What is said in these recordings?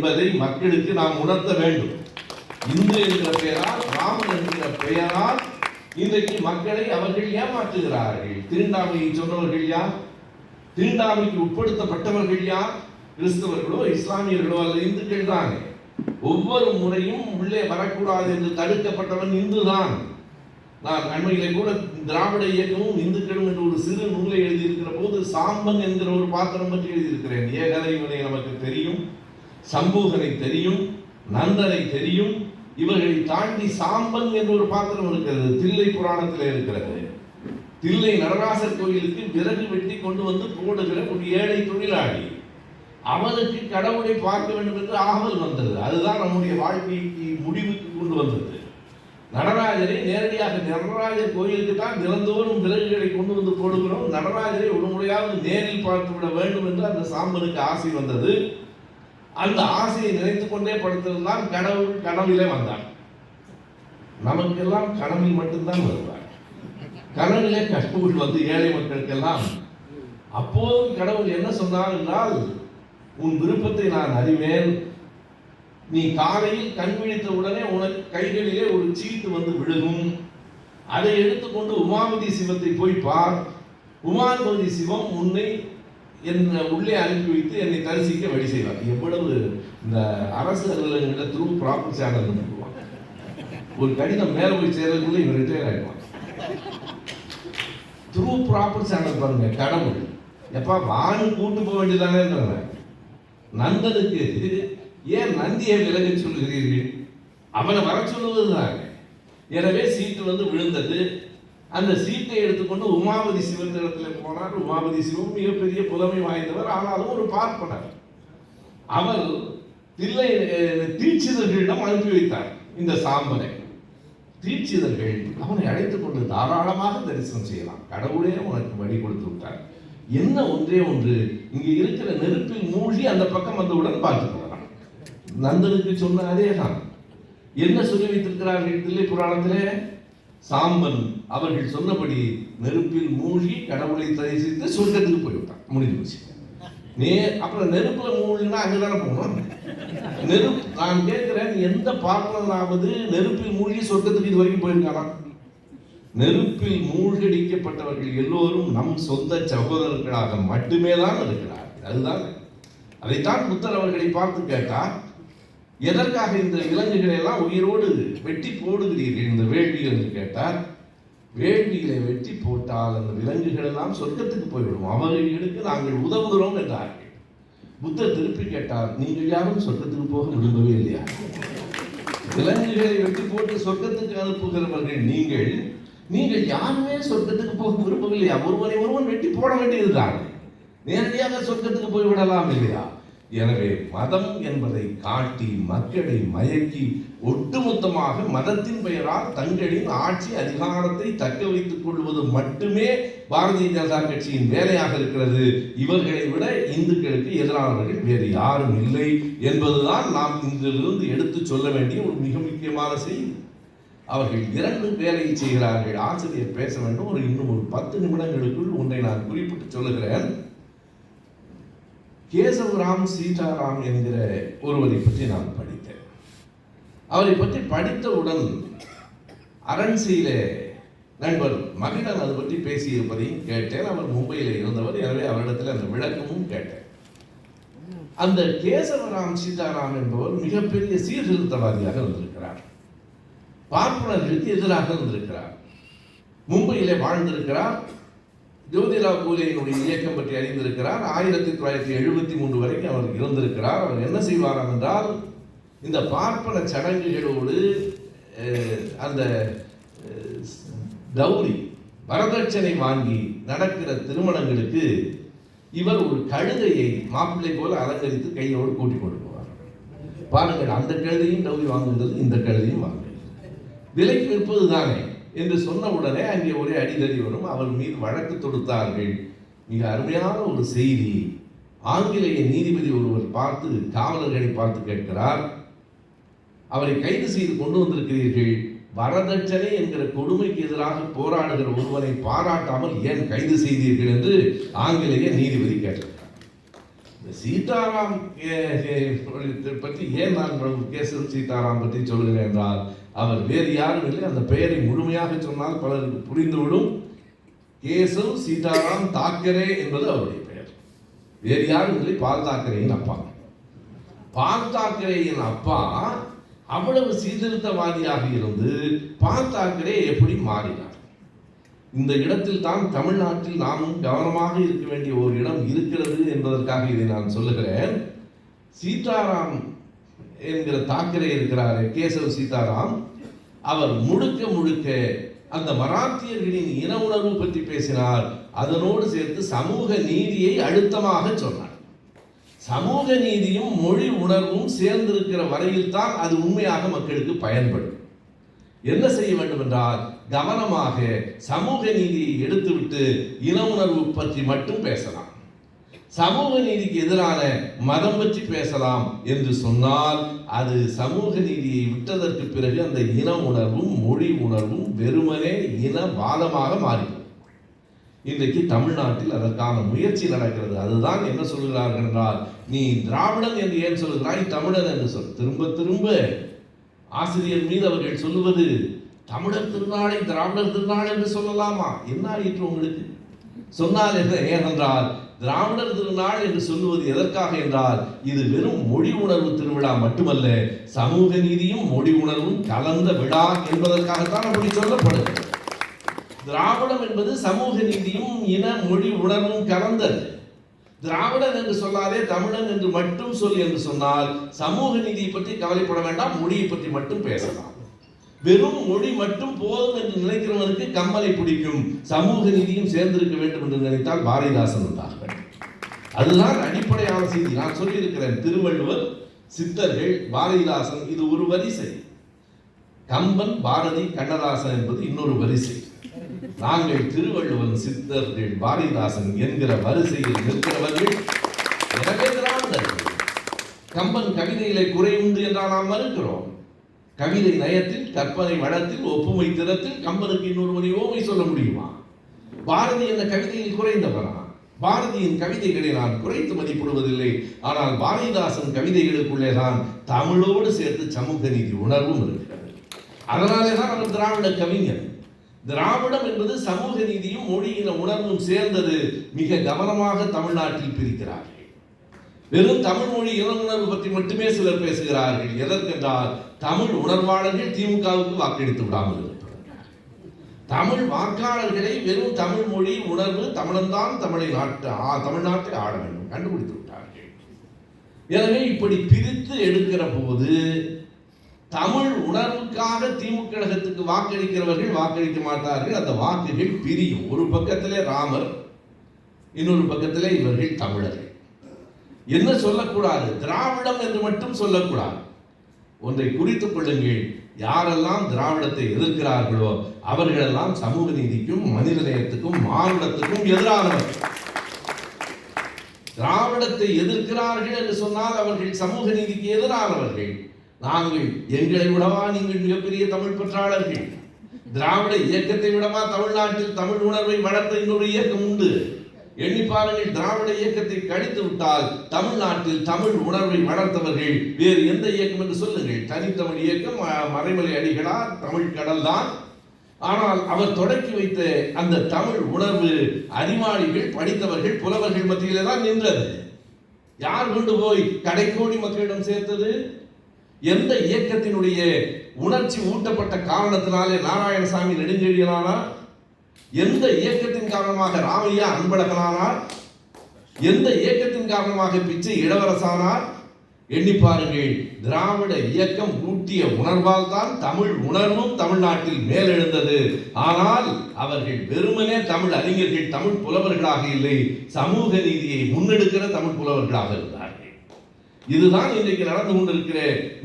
என்பதை மக்களுக்கு நாம் உணர்த்த வேண்டும். இந்து என்கிற பெயரால் ராமன் என்கிற பெயரால் இன்றைக்கு மக்களை அவர்கள் ஏமாற்றுகிறார்கள். தீண்டாமையை சொன்னவர்கள் யார்? தீண்டாமைக்கு உட்படுத்தப்பட்டவர்கள் யார்? கிறிஸ்தவர்களோ இஸ்லாமியர்களோ அல்ல இந்துக்கள் தான். ஒவ்வொரு முறையும் உள்ளே வரக்கூடாது என்று தடுக்கப்பட்டவன் இந்துதான் நான் அண்மையிலே கூட திராவிட இயக்கமும் இந்துக்களும் என்று ஒரு சிறு நூலை எழுதியிருக்கிற போது சாம்பன் என்கிற ஒரு பாத்திரம் பற்றி எழுதியிருக்கிறேன். ஏகலைவனை நமக்கு தெரியும். சம்பூகனை தெரியும் நந்தனை தெரியும் இவர்களை தாண்டி சாம்பன் என்ற ஒரு பாத்திரம் இருக்கிறது தில்லை புராணத்தில் இருக்கிறது. தில்லை நடராசர் கோயிலுக்கு விறகு வெட்டி கொண்டு வந்து போடுகிற ஒரு ஏழை தொழிலாளி. அவனுக்கு கடவுளை பார்க்க வேண்டும் என்று ஆவல் வந்தது. அதுதான் நம்முடைய வாழ்க்கைக்கு முடிவுக்கு கொண்டு வந்தது. நடராஜரை நேரடியாக நடராஜர் கோயிலுக்கு தான் தினந்தோறும் விறகுகளை கொண்டு வந்து போடுகிறோம். நடராஜரை ஒரு முறையாவது நேரில் பார்த்து விட வேண்டும் என்று அந்த சாம்பனுக்கு ஆசை வந்தது. அந்த ஆசையை நினைத்து கொண்டே படுத்திருந்தான் கடவுள் கனவிலே வந்தான் நமக்கெல்லாம் கனவில் மட்டும்தான் வருவார். கனவிலே கடவுள் வந்து ஏழை மக்களுக்கெல்லாம் அப்போது கடவுள் என்ன சொன்னார் என்றால் உன் விருப்பத்தை நான் அறிவேன். நீ காலையில் கண் விழித்த உடனே உனக்கு கைகளிலே ஒரு சீட்டு வந்து விழுகும். அதை எடுத்துக்கொண்டு உமாபதி சிவத்தை போய் பார். உமாபதி சிவம் உன்னை என்னை உள்ளே அனுப்பி வைத்து என்னை தரிசிக்க வழி செய்வார். எவ்வளவு இந்த அரசு அலுவலகங்களில் த்ரூ ப்ராப்பர் சேனல் பண்ணுவாங்க ஒரு கடிதம் மேலே போய் சேர்றதுக்குள்ள இவர் ரிட்டையர் ஆகிடுவான் த்ரூ ப்ராப்பர் சேனல் பாருங்க கடவுள். எப்பா வானு கூட்டு போக வேண்டியதானே நந்தனுக்கு ஏன் நந்தியை விலக சொல்கிறீர்கள் அவனை வர சொல்லுவதுதான். எனவே சீட்டு வந்து விழுந்தது. அந்த சீட்டை எடுத்துக்கொண்டு உமாபதி சிவன் இடத்துல போனார். உமாபதி சிவம் மிகப்பெரிய புலமை வாய்ந்தவர். ஆனாலும் ஒரு பார்ப்பனர். அவர் தில்லை தீட்சிதர்களிடம் அனுப்பி வைத்தார் இந்த சாம்பனை தீட்சிதர்கள் அவனை அழைத்துக் கொண்டு தாராளமாக தரிசனம் செய்யலாம். கடவுளே உனக்கு வழி கொடுத்து விட்டார். என்ன ஒன்றே ஒன்று இங்கே இருக்கிற நெருப்பில் மூழ்கி அந்த பக்கம் வந்தவுடன் பார்த்து கொள்ளலாம். நந்தனுக்கு சொன்ன அதே தான் என்ன சொல்லி வைத்திருக்கிறார்கள் தில்லை புராணத்திலே? சாம்பன் அவர்கள் சொன்னபடி நெருப்பில் மூழ்கி கடவுளை தரிசித்து சொர்க்கத்துக்கு போய்விட்டான். முடிஞ்சு போச்சு. நே அப்புறம் நெருப்புல மூழ்கினா அங்கே தானே போகணும்? நெருப்பு நான் கேட்கிறேன் எந்த பார்ப்பனாவது நெருப்பில் மூழ்கி சொர்க்கத்துக்கு இது வரைக்கும் போயிருக்கானா? நெருப்பில் மூழ்கடிக்கப்பட்டவர்கள் எல்லோரும் நம் சொந்த சகோதரர்களாக மட்டுமே தான் இருக்கிறார்கள். அதுதான். அதைத்தான் புத்தர் அவர்களை பார்த்து கேட்டார். எதற்காக இந்த விலங்குகளை எல்லாம் உயிரோடு வெட்டி போடுகிறீர்கள்? இந்த வேள்வி என்று கேட்டார். வேள்விகளை வெட்டி போட்டால் அந்த விலங்குகள் எல்லாம் சொர்க்கத்துக்கு போய்விடும். அவர்களுக்கு நாங்கள் உதவுகிறோம் என்றார்கள். புத்தர் திருப்பி கேட்டார் நீங்கள் யாரும் சொர்க்கத்துக்கு போக விரும்பவே இல்லையா? விலங்குகளை வெட்டி போட்டு சொர்க்கத்துக்கு அனுப்புகிறவர்கள் நீங்கள் நீங்கள் யாருமே சொர்க்கத்துக்கு போக விரும்பவில்லையா? ஒருவனை ஒருவன் வெட்டி போட வேண்டியதுதான். நேரடியாக சொர்க்கத்துக்கு போய் விடலாம் இல்லையா? எனவே மதம் என்பதை காட்டி மக்களை மயக்கி ஒட்டுமொத்தமாக மதத்தின் பெயரால் தங்களின் ஆட்சி அதிகாரத்தை தக்க வைத்துக் கொள்வது மட்டுமே பாரதிய ஜனதா கட்சியின் வேலையாக இருக்கிறது. இவர்களை விட இந்துக்களுக்கு எதிரானவர்கள் வேறு யாரும் இல்லை என்பதுதான் நாம் இங்கிலிருந்து எடுத்து சொல்ல வேண்டிய ஒரு மிக முக்கியமான செய்தி. அவர்கள் இரண்டு வேலையை செய்கிறார்கள். ஆசிரியர் பேச வேண்டும். ஒரு இன்னும் ஒரு பத்து நிமிடங்களுக்குள் ஒன்றை நான் குறிப்பிட்டு சொல்லுகிறேன். கேசவராம் சீதாராம் என்கிற ஒருவரை பற்றி நான் படித்தேன். அவரை பற்றி படித்தவுடன் அரண்சியிலே நண்பர் மகிழன் அது பற்றி பேசியிருப்பதையும் கேட்டேன். அவர் மும்பையில் இருந்தவர். எனவே அவரிடத்தில் அந்த விளக்கமும் கேட்டேன். அந்த கேசவராம் சீதாராம் என்பவர் மிகப்பெரிய சீர்திருத்தவாதியாக இருந்திருக்கிறார். பார்ப்பனர்களுக்கு எதிராக இருந்திருக்கிறார். மும்பையிலே வாழ்ந்திருக்கிறார். ஜோதிலா பூலேயினுடைய இயக்கம் பற்றி அறிந்திருக்கிறார். ஆயிரத்தி தொள்ளாயிரத்தி எழுபத்தி மூன்று வரைக்கும் அவர் இருந்திருக்கிறார். அவர் என்ன செய்வாராம் என்றால் இந்த பார்ப்பன சடங்குகளோடு அந்த கௌரி வரதட்சணை வாங்கி நடக்கிற திருமணங்களுக்கு இவர் ஒரு கழுதையை மாப்பிள்ளை போல அலங்கரித்து கையோடு கூட்டிக் கொண்டு போவார். பாருங்கள் அந்த கழுதையும் கௌரி வாங்குகிறது இந்த கழுதையும் வாங்குகிறது. விலைக்கு விற்பது தானே என்று சொன்ன உடனே அங்கே ஒரே அடிதடி வரும் அவர் மீது வழக்கு தொடுத்தார்கள். மிக அருமையான ஒரு செய்தி. ஆங்கிலேய நீதிபதி ஒருவர் பார்த்து காவலர்களை பார்த்து கேட்கிறார் அவரை கைது செய்து கொண்டு வந்திருக்கிறீர்கள். வரதட்சணை என்கிற கொடுமைக்கு எதிராக போராடுகிற ஒருவரை பாராட்டாமல் ஏன் கைது செய்தீர்கள் என்று ஆங்கிலேய நீதிபதி கேட்டார் இந்த சீதாராம் கே- பற்றி ஏன் நான் கேசவ் சீதாராம் பற்றி சொல்கிறேன் என்றால் அவர் வேறு யாரும் இல்லை. அந்த பெயரை முழுமையாக சொன்னால் பலருக்கு புரிந்துவிடும். கேசவ் சீதாராம் தாக்கரே என்பது அவருடைய பெயர். வேறு யாரும் இல்லை. பால் தாக்கரேயின் அப்பா. பால் தாக்கரேயின் அப்பா அவ்வளவு சீர்திருத்தவாதியாக இருந்து பால் தாக்கரே எப்படி மாறினார்? இந்த இடத்தில் தான் தமிழ்நாட்டில் நாமும் கவனமாக இருக்க வேண்டிய ஒரு இடம் இருக்கிறது என்பதற்காக இதை நான் சொல்லுகிறேன். சீதாராம் என்கிற தாக்கரே இருக்கிறார் கேசவ சீதாராம். அவர் முழுக்க முழுக்க அந்த மராத்தியர்களின் இன உணர்வு பற்றி பேசினார். அதனோடு சேர்த்து சமூக நீதியை அழுத்தமாக சொன்னார். சமூக நீதியும் மொழி உணர்வும் சேர்ந்திருக்கிற வரையில் தான் அது உண்மையாக மக்களுக்கு பயன்படும். என்ன செய்ய வேண்டும் என்றால் கவனமாக சமூக நீதியை எடுத்துவிட்டு இன உணர்வு பற்றி மட்டும் பேசலாம். சமூக நீதிக்கு எதிரான மதம் பற்றி பேசலாம் என்று சொன்னால் அது சமூக நீதியை விட்டதற்கு பிறகு அந்த இன உணர்வும் மொழி உணர்வும் வெறுமனே இனவாதமாக மாறிவிடும். இன்றைக்கு தமிழ்நாட்டில் அதற்கான முயற்சி நடக்கிறது. அதுதான் என்ன சொல்கிறார்கள் என்றால் நீ திராவிடன் என்று ஏன் சொல்கிறாய் தமிழன் என்று சொல். திரும்ப திரும்ப ஆசிரியர் மீது அவர்கள் சொல்லுவது தமிழர் திருநாளை திராவிடர் திருநாள் என்று சொல்லலாமா? என்ன ஆயிற்று உங்களுக்கு? சொன்னால் என்ன? ஏனென்றால் திராவிடர் திருநாள் என்று சொல்லுவது எதற்காக என்றால் இது வெறும் மொழி உணர்வு திருவிழா மட்டுமல்ல சமூக நீதியும் மொழி உணர்வும் கலந்த விழா என்பதற்காகத்தான் அப்படி சொல்லப்படுகிறது. திராவிடம் என்பது சமூக நீதியும் இன மொழி உணர்வும் கலந்தது. திராவிடன் என்று சொல்லாதே தமிழன் என்று மட்டும் சொல் என்று சொன்னால் சமூக நீதியை பற்றி கவலைப்பட வேண்டாம் மொழியை பற்றி மட்டும் பேசலாம். வெறும் மொழி மட்டும் போதும் என்று நினைக்கிறவனுக்கு கம்மலை பிடிக்கும் சமூக நீதியும் சேர்ந்திருக்க வேண்டும் என்று நினைத்தால் பாரதிதாசன் வந்தார்கள் அதுதான் அடிப்படையான செய்தி. நான் சொல்லியிருக்கிறேன் திருவள்ளுவர் சித்தர்கள் பாரதிதாசன் இது ஒரு வரிசை. கம்பன் பாரதி கண்ணதாசன் என்பது இன்னொரு வரிசை. நாங்கள் திருவள்ளுவன் சித்தர்கள் பாரதிதாசன் என்கிற வரிசையில் நிற்கிறவர்கள் எனவே திராவிடர்கள். கம்பன் கவிதையிலே குறை உண்டு என்றால் நாம் மறுக்கிறோம். கவிதை நயத்தில் கற்பனை வளத்தில் ஒப்புமை திறத்தில் கம்பனுக்கு இன்னொருவனை ஓமை சொல்ல முடியுமா? பாரதி என்ற கவிதையில் குறைந்தவனா? பாரதியின் கவிதைகளை நான் குறைத்து மதிப்பிடுவதில்லை. ஆனால் பாரதிதாசன் கவிதைகளுக்குள்ளே தான் தமிழோடு சேர்த்து சமூக நீதி உணர்வும் இருக்கிறது. அதனாலே தான் அவர் திராவிட கவிஞர். திராவிடம் என்பது சமூக நீதியும் மொழியின உணர்வும் சேர்ந்தது. மிக கவனமாக தமிழ்நாட்டில் பிரிக்கிறார்கள். வெறும் தமிழ் மொழி இனவுணர்வு பற்றி மட்டுமே சிலர் பேசுகிறார்கள். எதற்கென்றால் தமிழ் உணர்வாளர்கள் திமுகவுக்கு வாக்களித்து விடாமல் தமிழ் வாக்காளர்களை வெறும் தமிழ் மொழி உணர்வு தமிழன்தான் தமிழை நாட்டு ஆ- தமிழ்நாட்டை ஆட வேண்டும். கண்டுபிடித்து விட்டார்கள். எனவே இப்படி பிரித்து எடுக்கிற போது தமிழ் உணர்வுக்காக திமுக கழகத்துக்கு வாக்களிக்கிறவர்கள் வாக்களிக்க மாட்டார்கள். அந்த வாக்குகள் பிரியும். ஒரு பக்கத்திலே ராமர் இன்னொரு பக்கத்திலே இவர்கள் தமிழர்கள். என்ன சொல்லக்கூடாது? திராவிடம் என்று மட்டும் சொல்லக்கூடாது. ஒன்றை குறித்துக் கொள்ளுங்கள். யாரெல்லாம் திராவிடத்தை எதிர்க்கிறார்களோ அவர்களெல்லாம் சமூக நீதிக்கும் மனித நேயத்துக்கும் மானுடத்துக்கும் எதிரானவர்கள் திராவிடத்தை எதிர்க்கிறார்கள் என்று சொன்னால் அவர்கள் சமூக நீதிக்கு எதிரானவர்கள். நாங்கள் எங்களை விடவா நீங்கள் மிகப்பெரிய தமிழ் பற்றாளர்கள். திராவிட இயக்கத்தை விடவா தமிழ்நாட்டில் தமிழ் உணர்வை வளர்த்த இன்னொரு இயக்கம் உண்டு. எண்ணி பாருங்கள் திராவிட இயக்கத்தை கழித்து விட்டால் தமிழ்நாட்டில் தமிழ் உணர்வை வளர்த்தவர்கள் வேறு எந்த இயக்கம் என்று சொல்லுங்கள். தனித்தமிழ் இயக்கம் மறைமலை அடிகளார் தமிழ் கடல் தான் ஆனால் அவர் தொடக்கி வைத்த அந்த தமிழ் உணர்வு அறிவாளிகள் படித்தவர்கள் புலவர்கள் மத்தியிலே தான் நின்றது. யார் கொண்டு போய் கடைக்கோடி மக்களிடம் சேர்த்தது? எந்த இயக்கத்தினுடைய உணர்ச்சி ஊட்டப்பட்ட காரணத்தினாலே நாராயணசாமி நெடுஞ்செழியனானார் எந்த இயக்கத்தின் காரணமாக ராமையா அன்பழகனானார் எந்த இயக்கத்தின் காரணமாக பிச்சை இளவரசானார் எண்ணி பாருங்கள் திராவிட இயக்கம் ஊட்டிய உணர்வால் தான் தமிழ் உணர்வும் தமிழ்நாட்டில் மேலெழுந்தது. ஆனால் அவர்கள் வெறுமனே தமிழ் அறிஞர்கள் தமிழ் புலவர்களாக இல்லை சமூக நீதியை முன்னெடுக்கிற தமிழ் புலவர்களாக இருந்தார்கள். இதுதான் இன்றைக்கு நடந்து கொண்டிருக்கிற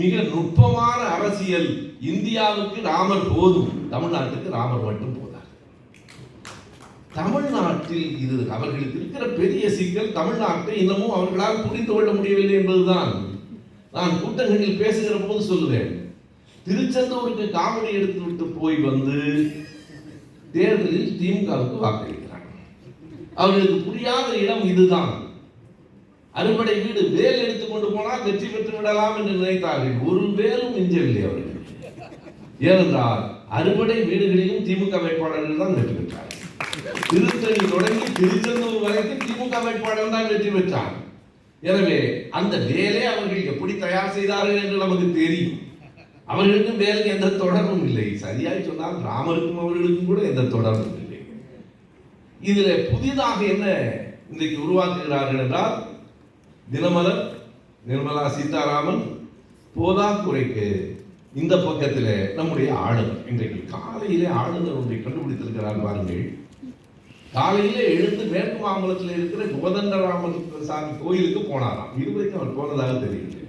மிக நுட்பமான அரசியல். இந்தியாவுக்கு ராமர் போதும் தமிழ்நாட்டுக்கு ராமர் மட்டும் போதார் தமிழ்நாட்டில் இது அவர்களுக்கு இருக்கிற பெரிய சிக்கல் தமிழ்நாட்டை இன்னமும் அவர்களால் புரிந்து கொள்ள முடியவில்லை என்பதுதான். நான் கூட்டங்களில் பேசுகிற போது சொல்லுவேன் திருச்செந்தூருக்கு காமெடி எடுத்து விட்டு போய் வந்து தேர்தலில் திமுகவுக்கு வாக்களிக்கிறாங்க அவர்களுக்கு புரியாத இடம் இதுதான். அறுபடை வீடு வேல் எடுத்துக்கொண்டு போனால் வெற்றி பெற்று விடலாம் என்று நினைத்தார்கள். ஒரு வேலும் மிஞ்சவில்லை அவர்கள். ஏனென்றால் அறுபடை வீடுகளிலும் திமுக வேட்பாளர்கள் தான் வெற்றி பெற்றார். திருத்தணி தொடங்கி திருச்செந்தூர் வரைக்கும் திமுக வேட்பாளர் தான் வெற்றி பெற்றார். எனவே அந்த வேலை அவர்கள் எப்படி தயார் செய்தார்கள் என்று நமக்கு தெரியும். அவர்களுக்கும் வேலைக்கு எந்த தொடர்பும் இல்லை. சரியாய் சொன்னால் ராமருக்கும் அவர்களுக்கும் கூட எந்த தொடர்பும் இல்லை. இதுல புதிதாக என்ன இன்றைக்கு உருவாக்குகிறார்கள் என்றால் தினமலர் நிர்மலா சீதாராமன் போதாக்குறைக்கு இந்த பக்கத்தில் நம்முடைய ஆளுநர். இன்றைக்கு காலையிலே ஆளுநர் ஒன்றை கண்டுபிடித்திருக்கிறார் பாருங்கள். காலையிலே எழுந்து மேற்கு மாம்பலத்தில் இருக்கிற கோதண்டராமன் சாமி கோயிலுக்கு போனாராம். இதுவரைக்கும் அவர் போனதாக தெரியவில்லை.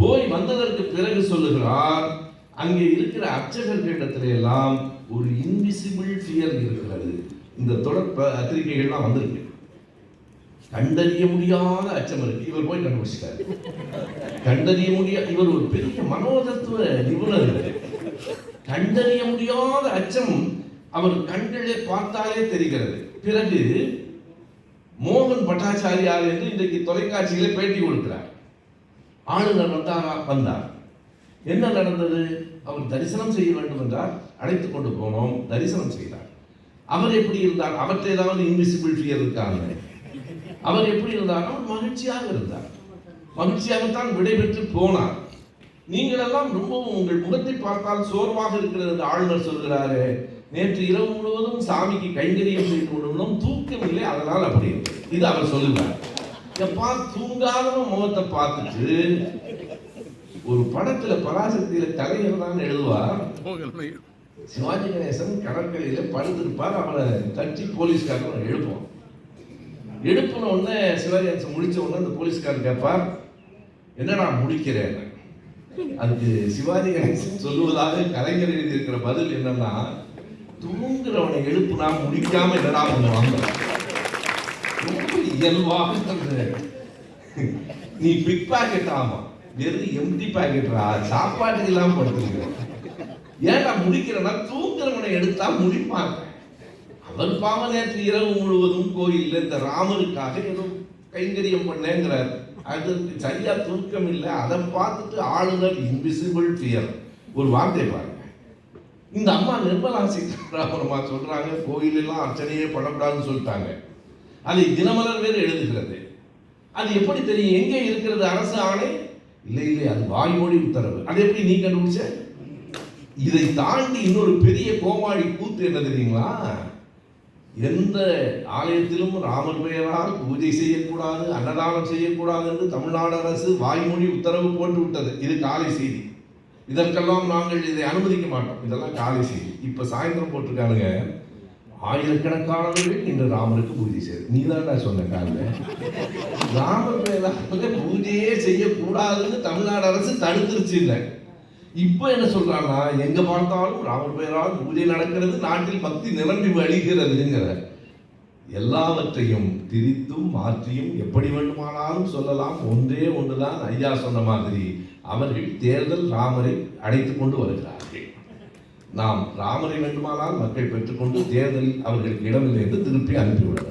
போய் வந்ததற்கு பிறகு சொல்லுகிறார் அங்கே இருக்கிற அர்ச்சகர்களிடத்துல எல்லாம் ஒரு இன்விசிபிள் ஃபியர் இருக்கிறது. இந்த தொடர் பத்திரிகைகள்லாம் வந்திருக்கு. கண்டறிய முடியாத அச்சம் இருக்கு. இவர் போய் கண்டுபிடிச்சிட்டாரு. கண்டறிய முடியா இவர் ஒரு பெரிய மனோதத்துவ நிபுணர் கண்டறிய முடியாத அச்சம் அவர் கண்களே பார்த்தாலே தெரிகிறது. பிறகு மோகன் பட்டாச்சாரியார் என்று இன்றைக்கு தொலைக்காட்சியிலே பேட்டி கொடுக்கிறார். ஆளுநர் வந்தாரா? வந்தார். என்ன நடந்தது? அவர் தரிசனம் செய்ய வேண்டும் என்றால் அழைத்துக் கொண்டு போனோம். தரிசனம் செய்தார். அவர் எப்படி இருந்தார்? அவற்றை ஏதாவது இன்விசிபிள் ஃபியர் இருக்காங்க அவர் எப்படி இருந்தார்? அவர் மகிழ்ச்சியாக இருந்தார். மகிழ்ச்சியாகத்தான் விடைபெற்று போனார். நீங்கள் எல்லாம் ரொம்பவும் உங்கள் முகத்தை பார்த்தால் சோர்வாக இருக்கிறது என்று ஆளுநர் சொல்கிறாரு. நேற்று இரவு முழுவதும் சாமிக்கு கைங்கரியம் செய்து கொண்டிருந்தோம். தூக்கம் இல்லை அதனால் அப்படி. இது அவர் சொல்லுவார் எப்பா தூங்காதவன் முகத்தை பார்த்துட்டு ஒரு படத்துல பராசக்தியில கலைஞர் தான் எழுதுவார் சிவாஜி கணேசன் கடற்கரையில படுத்திருப்பார். அவனை தட்டி போலீஸ்காரன் எழுப்புவான் எடுப்பின உடனே சிவாஜி முடிச்ச உடனே அந்த போலீஸ்காரன் கேட்பார் என்னடா முடிக்கிறேன் அதுக்கு சிவாஜி கணேசன் சொல்லுவதாக கலைஞர் எழுதியிருக்கிற பதில் என்னன்னா தூங்குறவனை எழுப்புனா முடிக்காம என்னடா பண்ணுவாங்க? ரொம்ப இயல்பாக நீ பிக் பாக்கெட் ஆமா வெறும் எம்டி பாக்கெட்டா சாப்பாட்டுக்கு இல்லாம படுத்துருக்க ஏன்டா முடிக்கிறேன்னா தூங்குறவனை எடுத்தா முடிப்பாங்க. அவர் பாவ நேற்று இரவு முழுவதும் கோயில்ல இந்த ராமருக்காக ஏதோ கைங்கரியம் பண்ணேங்கிறார். அதற்கு சரியா தூக்கம் இல்லை அதை பார்த்துட்டு ஆளுநர் இன்விசிபிள் ஃபியர் ஒரு வார்த்தை பாருங்க. இந்த அம்மா நிர்மலா சீதாராமன் சொல்றாங்க கோயிலெல்லாம் அர்ச்சனையே பண்ணக்கூடாதுன்னு சொல்லிட்டாங்க. அதை தினமலர் வேறு எழுதுகிறது. அது எப்படி தெரியும்? எங்கே இருக்கிறது? அரசு ஆணை? இல்லை இல்லை அது வாய்மொழி உத்தரவு. அது எப்படி நீ கண்டுபிடிச்ச? இதை தாண்டி இன்னொரு பெரிய கோமாளி கூத்து என்ன தெரியுங்களா? எந்த ஆலயத்திலும் ராமர் பெயரால் பூஜை செய்யக்கூடாது அன்னதானம் செய்யக்கூடாது என்று தமிழ்நாடு அரசு வாய்மொழி உத்தரவு போட்டு விட்டது இது காலை செய்தி. இதற்கெல்லாம் நாங்கள் இதை அனுமதிக்க மாட்டோம். இதெல்லாம் காலை செய்தி. இப்போ சாயந்தரம் போட்டிருக்காருங்க ஆயிரக்கணக்கானவர்கள் இன்று ராமருக்கு பூஜை செய்யுது நீ தான் சொன்ன காலில். ராமர் பெயரால் பூஜையே செய்யக்கூடாதுன்னு தமிழ்நாடு அரசு தடுத்துருச்சு இல்லை. இப்போ என்ன சொல்கிறான்னா எங்க பார்த்தாலும் ராமர் பெயரால் பூஜை நடக்கிறது நாட்டில் பக்தி நிரம்பி வழிகிறதுங்கிற எல்லாவற்றையும் திரித்தும் மாற்றியும் எப்படி வேண்டுமானாலும் சொல்லலாம். ஒன்றே ஒன்றுதான் ஐயா சொன்ன மாதிரி. அவர்கள் தேர்தல் ராமரை அடைத்து கொண்டு வருகிறார்கள். நாம் ராமரை வேண்டுமானால் மக்கள் பெற்றுக்கொண்டு தேர்தலில் அவர்களுக்கு இடமில்லை என்று திருப்பி அனுப்பிவிட